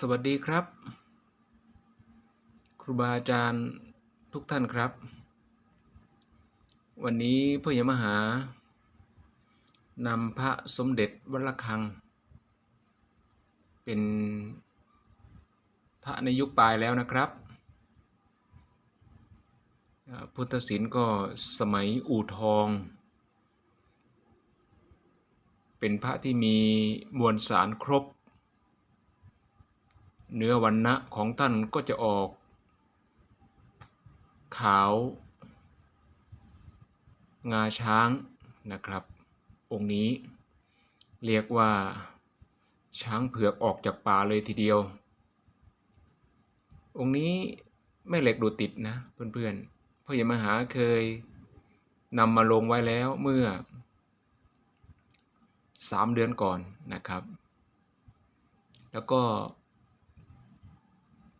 สวัสดีครับ ครูบาอาจารย์ทุกท่านครับ วันนี้พ่อใหญ่มหานำพระสมเด็จวัดระฆัง เป็นพระในยุคปลายแล้วนะครับ พุทธศิลป์ก็สมัยอู่ทอง เป็นพระที่มีมวลสารครบ เนื้อวันนะของท่านก็จะออก ขาว งาช้างนะครับ องค์นี้เรียกว่า ช้างเผือกออกจากป่าเลยทีเดียว องค์นี้ไม่เหล็กดูติดนะเพื่อนๆพ่อใหญ่มหาเคยนำมาลงไว้แล้วเมื่อสามเดือนก่อนนะครับ แล้วก็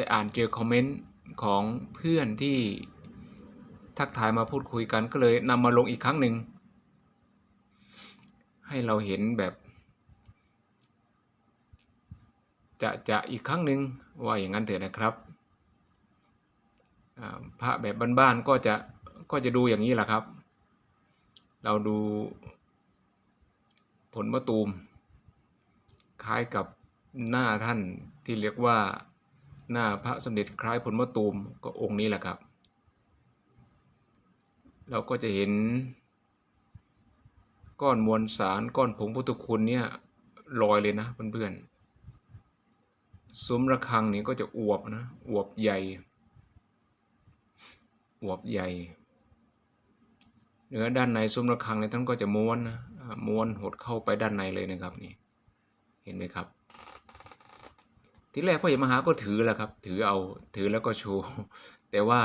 ไปอ่านเจอคอมเมนต์ของเพื่อนที่ทักทายมาพูดคุยกันก็เลยนำมาลงอีกครั้งหนึ่ง ให้เราเห็นแบบ จะจะอีกครั้งหนึ่งว่าอย่างนั้นเถอะนะครับพระแบบบ้านๆก็จะก็จะดูอย่างนี้แหละครับ เราดูผลมะตูม คล้ายกับหน้าท่านที่เรียกว่า หน้าพระสมเด็จคล้ายผลมะตูมก็องค์นี้แหละครับ เราก็จะเห็น ก้อนมวลสารก้อนผงพุทธคุณเนี่ยลอยเลยนะเพื่อนๆซุ้มระฆังนี่ก็จะอวบนะอวบใหญ่อวบใหญ่เนื้อด้านในซุ้มระฆังเนี่ยท่านก็จะม้วนนะม้วนหดเข้าไปด้านในเลยนะครับนี่เห็นไหมครับ ทีแรกพ่อใหญ่มหาก็ถือแหละครับ ถือเอาถือแล้วก็โชว์แต่ว่า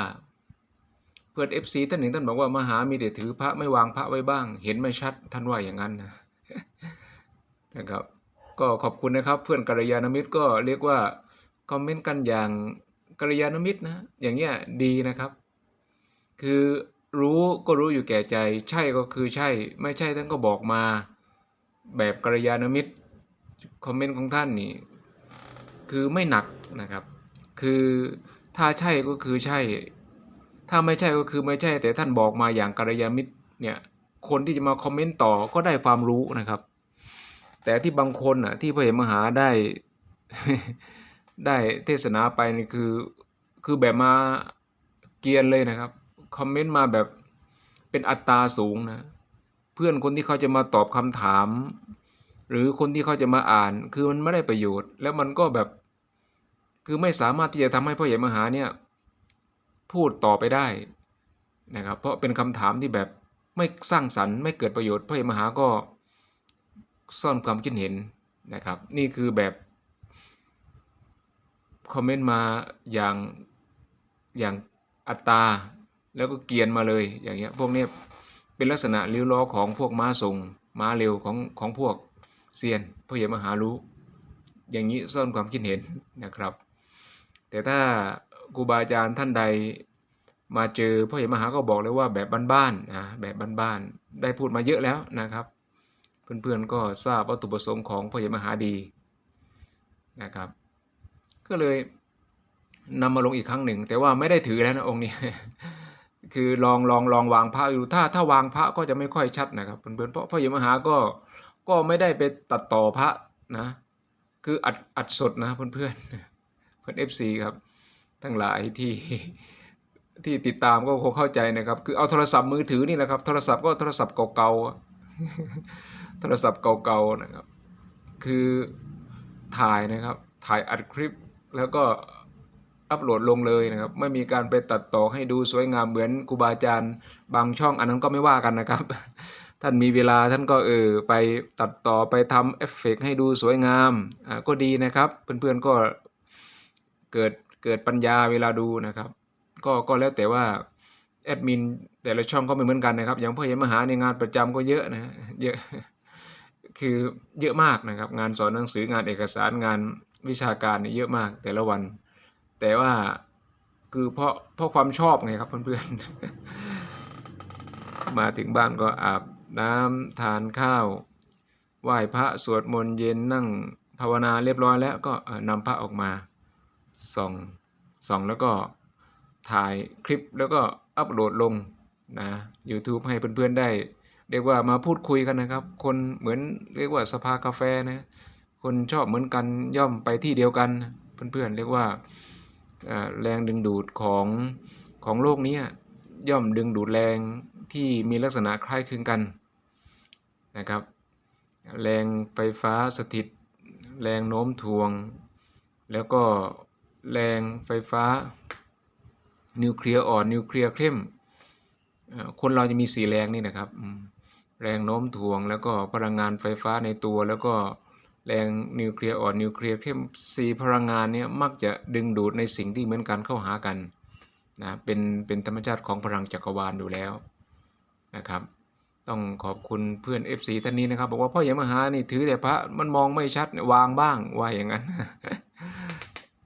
เพื่อนเอฟซีท่านหนึ่งท่านบอกว่ามหามีแต่ถือพระไม่วางพระไว้บ้าง เห็นไม่ชัดท่านว่าอย่างนั้นนะนะครับ ก็ขอบคุณนะครับ เพื่อนกัลยาณมิตรก็เรียกว่าคอมเมนต์กันอย่างกัลยาณมิตรนะอย่างเงี้ยดีนะครับ คือรู้ก็รู้อยู่แก่ใจ ใช่ก็คือใช่ ไม่ใช่ท่านก็บอกมา แบบกัลยาณมิตรคอมเมนต์ของท่านนี่ คือไม่หนักนะครับ คือถ้าใช่ก็คือใช่ ถ้าไม่ใช่ก็คือไม่ใช่ แต่ท่านบอกมาอย่างกัลยาณมิตรเนี่ยคนที่จะมาคอมเมนต์ต่อก็ได้ความรู้นะครับ แต่ที่บางคนอะที่พระเห็นมหาได้ได้เทศนาไปนี่คือคือแบบมาเกียนเลยนะครับคอมเมนต์มาแบบเป็นอัตราสูงนะเพื่อนคนที่เขาจะมาตอบคำถาม หรือคนที่เขาจะมาอ่าน คือมันไม่ได้ประโยชน์ แล้วมันก็แบบ คือไม่สามารถที่จะทำให้พ่อใหญ่มหาเนี่ยพูดต่อไปได้นะครับ เพราะเป็นคำถามที่แบบไม่สร้างสรรค์ไม่เกิดประโยชน์พ่อใหญ่มหาก็ซ่อนความคิดเห็นนะครับ นี่คือแบบคอมเมนต์มาอย่างอย่างอัตราแล้วก็เกียนมาเลยอย่างเงี้ยพวกเนี้ยเป็นลักษณะริ้วล้อของพวกม้าทรงม้าเร็วของของพวกเซียนพ่อใหญ่มหารู้ อย่างนี้ซ่อนความคิดเห็นนะครับ แต่ถ้าครูบาอาจารย์ท่านใดมาเจอพ่อใหญ่มหาก็บอกเลยว่าแบบบ้านๆนะแบบบ้านๆได้พูดมาเยอะแล้วนะครับ เพื่อนๆก็ทราบวัตถุประสงค์ของพ่อใหญ่มหาดีนะครับ ก็เลยนำมาลงอีกครั้งหนึ่ง แต่ว่าไม่ได้ถือแล้วนะองค์นี้ คือลองลองลองวางพระอยู่ถ้าถ้าวางพระก็จะไม่ค่อยชัดนะครับเพื่อนๆเพราะพ่อใหญ่มหาก็ก็ไม่ได้ไปตัดต่อพระนะ คืออัดอัดสดนะเพื่อนเพื่อนๆ เพื่อนเอฟซีครับทั้งหลายที่ที่ติดตามก็คงเข้าใจนะครับ คือเอาโทรศัพท์มือถือนี่แหละครับ โทรศัพท์ก็โทรศัพท์เก่าๆโทรศัพท์เก่าๆนะครับ คือถ่ายนะครับ ถ่ายอัดคลิปแล้วก็อัปโหลดลงเลยนะครับ ไม่มีการไปตัดต่อให้ดูสวยงามเหมือนครูบาอาจารย์ บางช่องอันนั้นก็ไม่ว่ากันนะครับ ท่านมีเวลาท่านก็เออไปตัดต่อไปทำเอฟเฟกต์ให้ดูสวยงามอ่าก็ดีนะครับ เพื่อนๆก็ เกิดเกิดปัญญาเวลาดูนะครับ ก็ก็แล้วแต่ว่าแอดมินแต่ละช่องก็ไม่เหมือนกันนะครับ อย่างพ่อเห็นมหาในงานประจำก็เยอะนะเยอะคือเยอะมากนะครับ งานสอนหนังสืองานเอกสารงานวิชาการเนี่ยเยอะมากแต่ละวัน แต่ว่าคือเพราะเพราะความชอบไงครับเพื่อนๆ มาถึงบ้านก็อาบน้ำทานข้าว ไหว้พระสวดมนต์เย็นนั่งภาวนาเรียบร้อยแล้วก็เอ่อนำพระออกมา ส่องส่องแล้วก็ถ่ายคลิปแล้วก็อัปโหลดลงนะ YouTube ให้เพื่อนๆได้ เรียกว่ามาพูดคุยกันนะครับ คนเหมือนเรียกว่าสภากาแฟนะคนชอบเหมือนกันย่อมไปที่เดียวกันเพื่อนๆเรียกว่าแรงดึงดูดของของโลกนี้ย่อมดึงดูดแรงที่มีลักษณะคล้ายคลึงกันนะครับ แรงไฟฟ้าสถิต แรงโน้มถ่วง แล้วก็ แรงไฟฟ้า นิวเคลียร์อ่อน นิวเคลียร์เข้ม คนเราจะมีสี่แรงนี่นะครับ แรงโน้มถ่วงแล้วก็พลังงานไฟฟ้าในตัว แล้วก็แรงนิวเคลียร์อ่อนนิวเคลียร์เข้มสี่พลังงานเนี้มักจะดึงดูดในสิ่งที่เหมือนกันเข้าหากันนะเป็นเป็นธรรมชาติของพลังจักรวาลอยู่แล้วนะครับ ต้องขอบคุณเพื่อน FC ท่านนี้นะครับ บอกว่าพ่อใหญ่มหานี่ถือแต่พระมันมองไม่ชัดวางบ้างว่าอย่างนั้น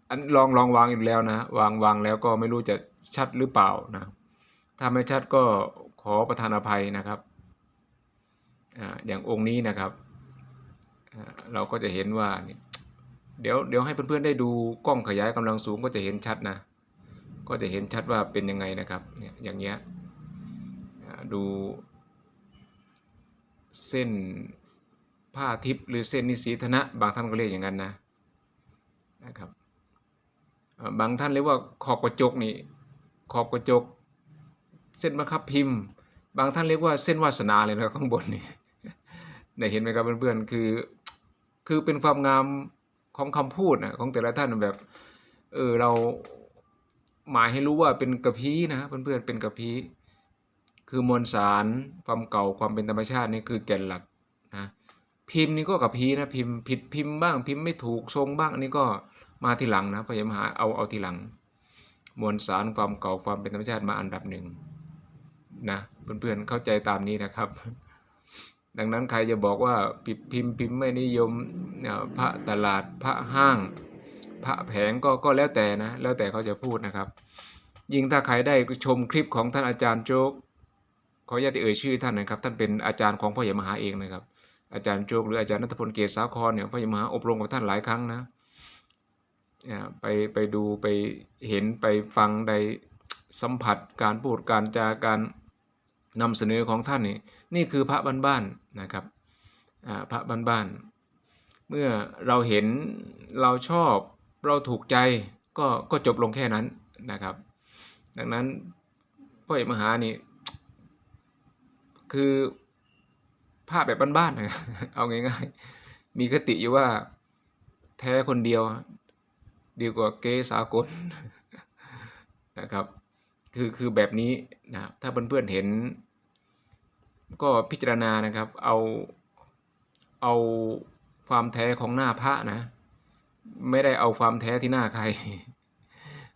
อันลองลองวางอีกแล้วนะ วางวางแล้วก็ไม่รู้จะชัดหรือเปล่านะ ถ้าไม่ชัดก็ขอประทานอภัยนะครับอ่าอย่างองค์นี้นะครับอ่าเราก็จะเห็นว่านี่เดี๋ยวเดี๋ยวให้เพื่อนๆได้ดูกล้องขยายกำลังสูงก็จะเห็นชัดนะ ก็จะเห็นชัดว่าเป็นยังไงนะครับเนี่ยอย่างเงี้ยอ่าดูเส้นผ้าทิพย์หรือเส้นนิสีธนะ บางท่านก็เรียกอย่างนั้นนะนะครับ บางท่านเรียกว่าขอบกระจกนี่ขอบกระจก เส้นมะคับพิมพ์ บางท่านเรียกว่าเส้นวาสนาเลยนะครับข้างบนนี่ได้เห็นไหมครับเพื่อนๆคือ คือเป็นความงามของคำพูดนะของแต่ละท่านแบบเออเราหมายให้รู้ว่าเป็นกระพี้นะเพื่อนๆเป็นกระพี้คือมวลสารความเก่าความเป็นธรรมชาตินี่คือแก่นหลักนะพิมพ์นี่ก็กับพีนะพิมพ์ผิดพิมพ์บ้างพิมพ์ไม่ถูกทรงบ้างอันนี้ก็ มาทีหลังนะพยายามหาเอาเอาทีหลัง มวลสารความเก่าความเป็นธรรมชาติมาอันดับหนึ่งนะเพื่อนๆเข้าใจตามนี้นะครับ ดังนั้นใครจะบอกว่าปิดพิมพ์พิมพ์ไม่นิยมพระตลาดพระห้าง พระแผงก็ก็แล้วแต่นะแล้วแต่เขาจะพูดนะครับ ยิ่งถ้าใครได้ชมคลิปของท่านอาจารย์โจ๊กขออนุญาตเอ่ยชื่อท่านนะครับ ท่านเป็นอาจารย์ของพ่อใหญ่มหาเองนะครับ อาจารย์โจกหรืออาจารย์นัทพลเกศสาครเนี่ยพ่อใหญ่มหาอบรมกับท่านหลายครั้งนะ ไปไปดูไปเห็นไปฟังได้สัมผัสการพูดการจาการนำเสนอของท่านนี่นี่คือพระบ้านๆนะครับอ่าพระบ้านๆเมื่อเราเห็นเราชอบเราถูกใจก็ก็จบลงแค่นั้นนะครับ ดังนั้นพ่อใหญ่มหานี่คือภาพแบบบ้านๆนะเอาง่ายๆ มีคติอยู่ว่าแท้คนเดียว ดีกว่าเกสากลนะครับ คือคือแบบนี้นะถ้าเพื่อนๆเห็น ก็พิจารณานะครับเอาเอาความแท้ของหน้าพระนะ ไม่ได้เอาความแท้ที่หน้าใคร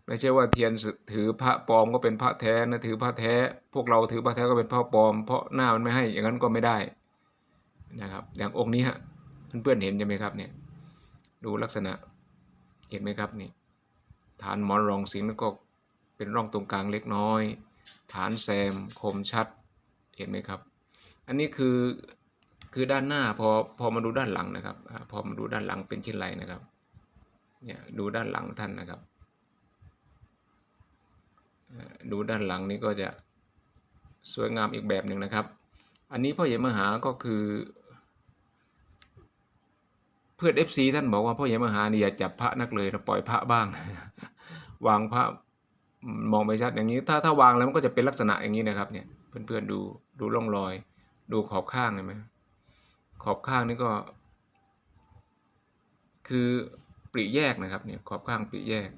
ไม่ใช่ว่าเทียนถือพระปลอมก็เป็นพระแท้นะถือพระแท้ พวกเราถือพระแท้ก็เป็นพระปลอม เพราะหน้ามันไม่ให้อย่างนั้นก็ไม่ได้นะครับ อย่างองค์นี้ฮะเพื่อนๆเห็นใช่ไหมครับเนี่ยดูลักษณะ เห็นไหมครับนี่ฐานหมอนรองสิงแล้วก็เป็นร่องตรงกลางเล็กน้อย ฐานแซมคมชัดเห็นไหมครับ อันนี้คือคือด้านหน้าพอพอมาดูด้านหลังนะครับพอมาดูด้านหลังเป็นเช่นไรนะครับเนี่ยดูด้านหลังท่านนะครับ ดูด้านหลังนี้ก็จะสวยงามอีกแบบหนึ่งนะครับ อันนี้พ่อใหญ่มหาก็คือ พื่อน FC ท่านบอกว่าพ่อใหญ่มหานี่อย่าจับพระนักเลยนะปล่อยพระบ้าง วางพระมองไม่ชัดอย่างนี้ ถ้าถ้าวางแล้วมันก็จะเป็นลักษณะอย่างนี้นะครับ เนี่ย เพื่อนๆดูดูร่องรอย ดูขอบข้างเห็นไหมขอบข้างนี่ก็ คือปริแยกนะครับเนี่ยขอบข้างปริแยก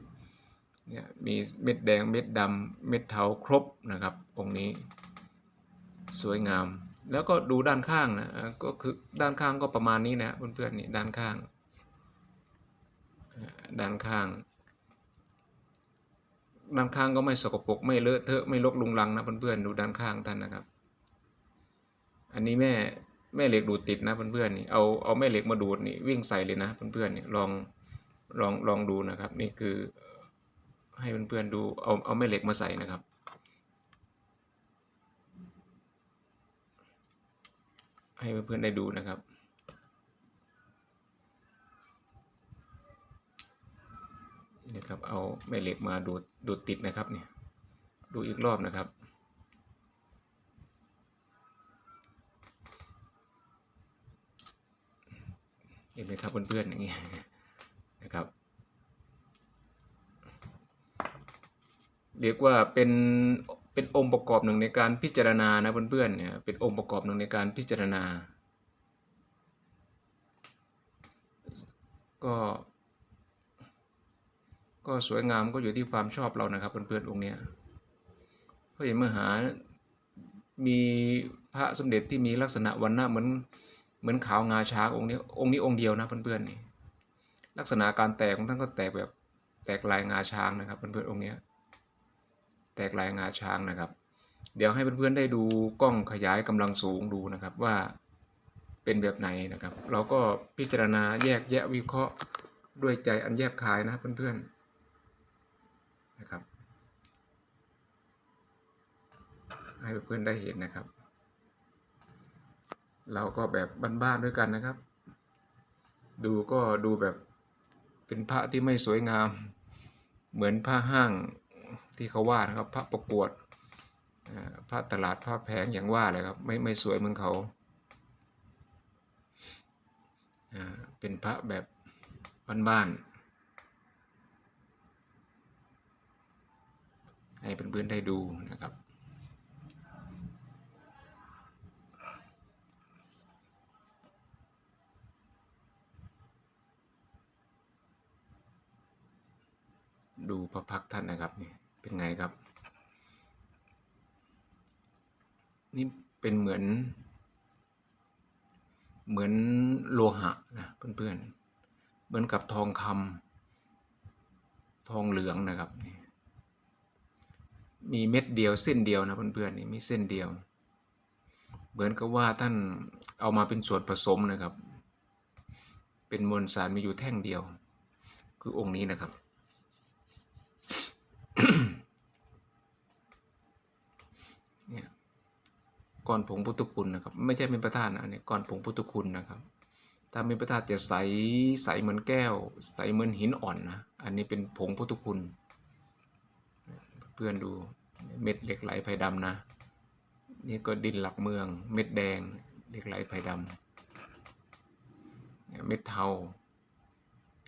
เนี่ยมีเม็ดแดงเม็ดดำเม็ดเทาครบนะครับองค์นี้ สวยงาม แล้วก็ดูด้านข้างนะก็คือด้านข้างก็ประมาณนี้นะเพื่อนๆนี่ด้านข้าง ด้านข้าง ด้านข้างก็ไม่สกปรกไม่เลอะเทอะไม่รกลุงลังนะเพื่อนๆดูด้านข้างท่านนะครับ อันนี้แม่แม่เหล็กดูดติดนะเพื่อนๆนี่เอาเอาแม่เหล็กมาดูดนี่วิ่งใส่เลยนะเพื่อนๆนี่ลองลองลองดูนะครับ นี่คือให้เพื่อนๆดูเอาเอาแม่เหล็กมาใส่นะครับ ให้เพื่อนๆได้ดูนะครับ นะครับ เอาแม่เหล็กมาดูดูติดนะครับเนี่ย ดูอีกรอบนะครับเห็นไหมครับเพื่อนๆอย่างนี้นะครับ เรียกว่าเป็น เป็นองค์ประกอบหนึ่งในการพิจารณานะเพื่อนๆเนี่ยเป็นองค์ประกอบหนึ่งในการพิจารณา ก็ ก็สวยงามก็อยู่ที่ความชอบเรานะครับเพื่อนๆองค์เนี้ยพระเห็นมหามีพระสมเด็จที่มีลักษณะวันหน้าเหมือนเหมือนขาวงาช้างองค์นี้องค์นี้องค์เดียวนะเพื่อนๆนี่ลักษณะการแตกของท่านก็แตกแบบแตกลายงาช้างนะครับเพื่อนๆองค์เนี้ย แตกลายงาช้างนะครับ เดี๋ยวให้เพื่อนๆได้ดูกล้องขยายกำลังสูงดูนะครับว่าเป็นแบบไหนนะครับ เราก็พิจารณาแยกแยะวิเคราะห์ด้วยใจอันแยบคายนะเพื่อนๆนะครับ ให้เพื่อนๆได้เห็นนะครับ เราก็แบบบ้านๆด้วยกันนะครับ ดูก็ดูแบบเป็นพระที่ไม่สวยงาม เหมือนผ้าห้าง ที่เขาว่านะครับพระประกวดพระตลาดพระแพงอย่างว่าเลยครับไม่ไม่สวยเหมือนเขาอ่าเป็นพระแบบบ้านๆให้เพื่อนๆได้ดูนะครับดูพระพักท่านนะครับนี่ เป็นไงครับ นี่เป็นเหมือน เหมือนโลหะนะเพื่อนๆ เหมือนกับทองคำทองเหลืองนะครับ มีเม็ดเดียวเส้นเดียวนะเพื่อนๆนี่มีเส้นเดียว เหมือนกับว่าท่านเอามาเป็นส่วนผสมนะครับ เป็นมวลสารมีอยู่แท่งเดียว คือองค์นี้นะครับ เนี่ย ก้อนผงพุทธคุณนะครับ ไม่ใช่เป็นประธานนะอันนี้ก้อนผงพุทธคุณนะครับ ถ้าเป็นประธานจะใสใสเหมือนแก้ว ใสเหมือนหินอ่อนนะอันนี้เป็นผงพุทธคุณ เพื่อนดูเม็ดเหล็กไหลไผ่ดำนะ นี่ก็ดินหลักเมือง เม็ดแดงเหล็กไหลไผ่ดำเนี่ยเม็ดเทา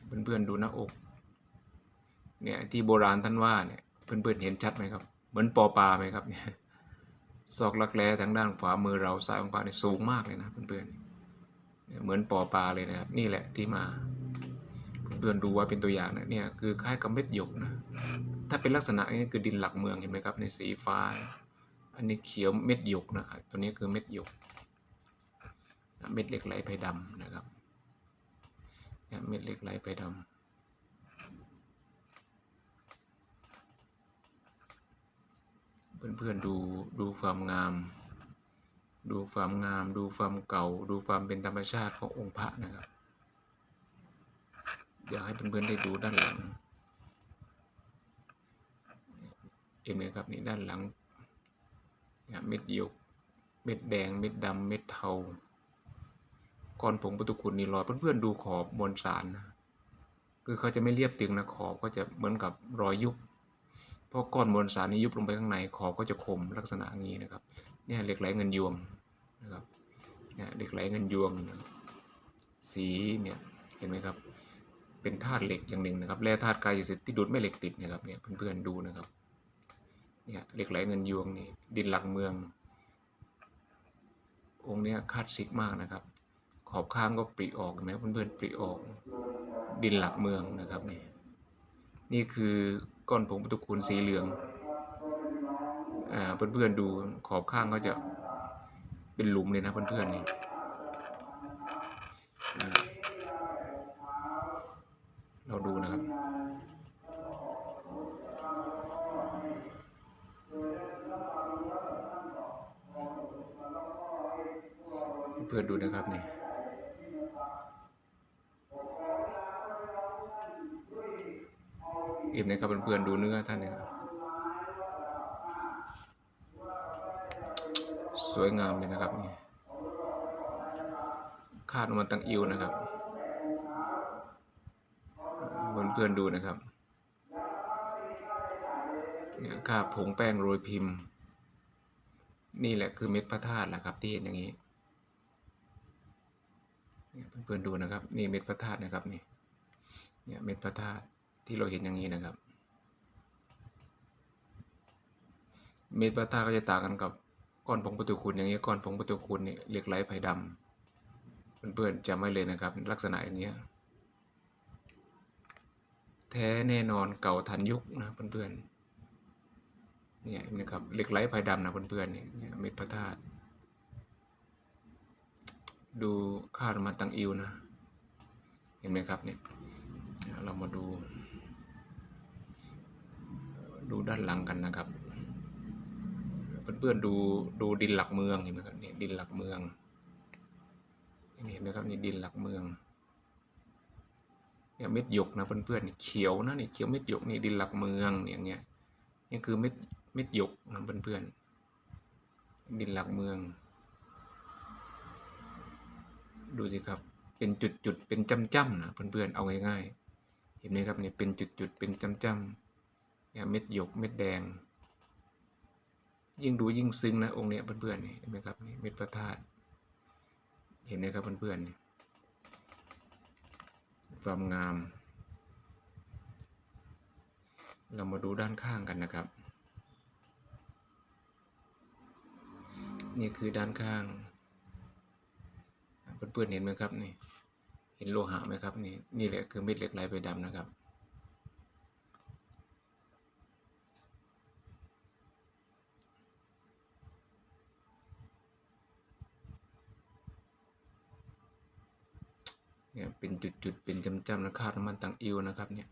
เพื่อนๆดูหน้าอกเนี่ยที่โบราณท่านว่าเนี่ยเพื่อนๆเห็นชัดไหมครับ เหมือนปอปลาไหมครับเนี่ย ศอกลักแร้ทางด้านขวามือเราซ้ายของปลาเนี่ยสูงมากเลยนะเพื่อนๆเหมือนปอปลาเลยนะครับ นี่แหละที่มา เพื่อนๆดูว่าเป็นตัวอย่างนะเนี่ยคือคล้ายกับเม็ดหยกนะ ถ้าเป็นลักษณะนี้คือดินหลักเมืองเห็นไหมครับในสีฟ้า อันนี้เขียวเม็ดหยกนะตัวนี้คือเม็ดหยก เม็ดเหล็กไหลไผ่ดำนะครับเนี่ยเม็ดเหล็กไหลไผ่ดำ เพื่อนๆดูดูความงาม ดูความงาม ดูความเก่า ดูความเป็นธรรมชาติขององค์พระนะครับอยากให้เพื่อนๆได้ดูด้านหลังเห็นครับนี่ด้านหลังเม็ดหยก เม็ดแดง เม็ดดำเม็ดเทาก้อนผงปุตุคุณนี่รอยเพื่อนๆดูขอบมวลสารนะคือเขาจะไม่เรียบตึงนะขอบก็จะเหมือนกับรอยยุบ ราะก้อนมวลสารนี้ยุบลงไปข้างในขอบก็จะคมลักษณะนี้นะครับเนี่ยเหล็กไหลเงินยวงนะครับเนี่ยเหล็กไหลเงินยวงนะสีเนี่ยเห็นไหมครับเป็นธาตุเหล็กอย่างหนึ่งนะครับแร่ธาตุกายสิทธิ์ที่ดูดแม่เหล็กติดนะครับเนี่ยเพื่อนๆดูนะครับเนี่ยเหล็กไหลเงินยวงนี่ดินหลักเมือง องค์เนี้ยคาสสิกมากนะครับ ขอบข้างก็ปริออกนไหมเพื่อนๆปริออก ดินหลักเมืองนะครับนี่นี่คือ ก้อนผงพุทธคุณสีเหลืองอ่าเพื่อนๆดูขอบข้างก็จะเป็นหลุมเลยนะเพื่อนๆนี่เราดูนะครับ เพื่อนดูนะครับนี่ อิ่มนะครับเพื่อนๆดูเนื้อท่านนะครับสวยงามเลยนะครับนี่คาดออกมาตั้งอิวนะครับเพื่อนๆดูนะครับเนี่ยค่าผงแป้งโรยพิมพ์ นี่แหละคือเม็ดพระธาตุแหละครับที่เห็นอย่างนี้เพื่อนๆดูนะครับ นี่เม็ดพระธาตุนะครับนี่เนี่ยเม็ดพระธาตุ ที่เราเห็นอย่างนี้นะครับ เม็ดพระธาตุก็จะต่างกันกับก้อนผงประตูคุณอย่างนี้ก้อนผงประตูคุณเนี่ยเหล็กไหลไผ่ดำเพื่อนๆจำไว้เลยนะครับ ลักษณะอย่างเงี้ยแท้แน่นอนเก่าทันยุคนะเพื่อนๆเนี่ยนไหมครับเหล็กไหลไผ่ดำนะเพื่อนๆเนี่ยเม็ดพระธาตุดูคาน้ำมันตังอิวนะ เห็นไหมครับเนี่ยเรามาดู ดูด้านหลังกันนะครับ เพื่อนๆดูดูดินหลักเมืองเห็นไหมครับนี่ดินหลักเมืองนี่เห็นไหมครับนี่ดินหลักเมืองเนี่ยเม็ดหยกนะเพื่อนๆนี่เขียวนะนี่เขียวเม็ดหยกนี่ดินหลักเมืองเนี่ยอย่างเงี้ยนี่คือเม็ดเม็ดหยกนะเพื่อนๆดินหลักเมือง ดูสิครับเป็นจุดๆเป็นจ้ำๆนะเพื่อนๆเอาง่ายๆเห็นไหมครับเนี่ยเป็นจุดๆเป็นจ้ำๆ เม็ดหยกเม็ดแดง ยิ่งดูยิ่งซึ้งนะองค์เนี้ยเพื่อนๆนี่เห็นไหมครับนี่เม็ดพระธาตุเห็นไหมครับเพื่อนๆนี่ความงาม เรามาดูด้านข้างกันนะครับ นี่คือด้านข้างเพื่อนๆเห็นไหมครับนี่เห็นโลหะไหมครับนี่นี่แหละคือเม็ดเหล็กไหลไปดำนะครับ เนี่ยเป็นจุดๆเป็นจำๆนะคราบน้ำมันตังอิวนะครับเนี่ย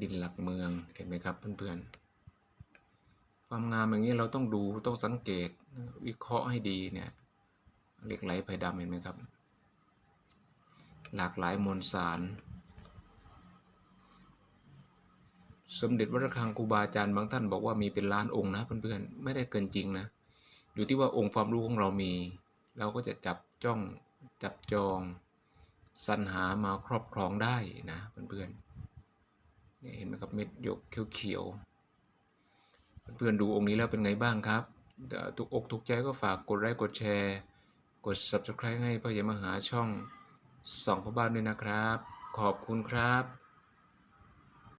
ดินหลักเมืองเห็นไหมครับเพื่อนๆ ความงามอย่างนี้เราต้องดูต้องสังเกตวิเคราะห์ให้ดีเนี่ยเหล็กไหลไผ่ดำเห็นไหมครับ หลากหลายมวลสาร สมเด็จวัดระฆังครูบาอาจารย์บางท่านบอกว่ามีเป็นล้านองค์นะเพื่อนๆไม่ได้เกินจริงนะ อยู่ที่ว่าองค์ความรู้ของเรามี เราก็จะจับจ้องจับจองสรรหามาครอบครองได้นะเพื่อนๆเเห็นไหมครับเม็ดหยกเขียวๆเพื่อนๆดูองค์นี้แล้วเป็นไงบ้างครับแต่ถูกอกถูกใจก็ฝากกดไลค์กดแชร์ กด subscribe ให้พ่อใหญ่มหาช่องสองพ่อบ้านด้วยนะครับ ขอบคุณครับ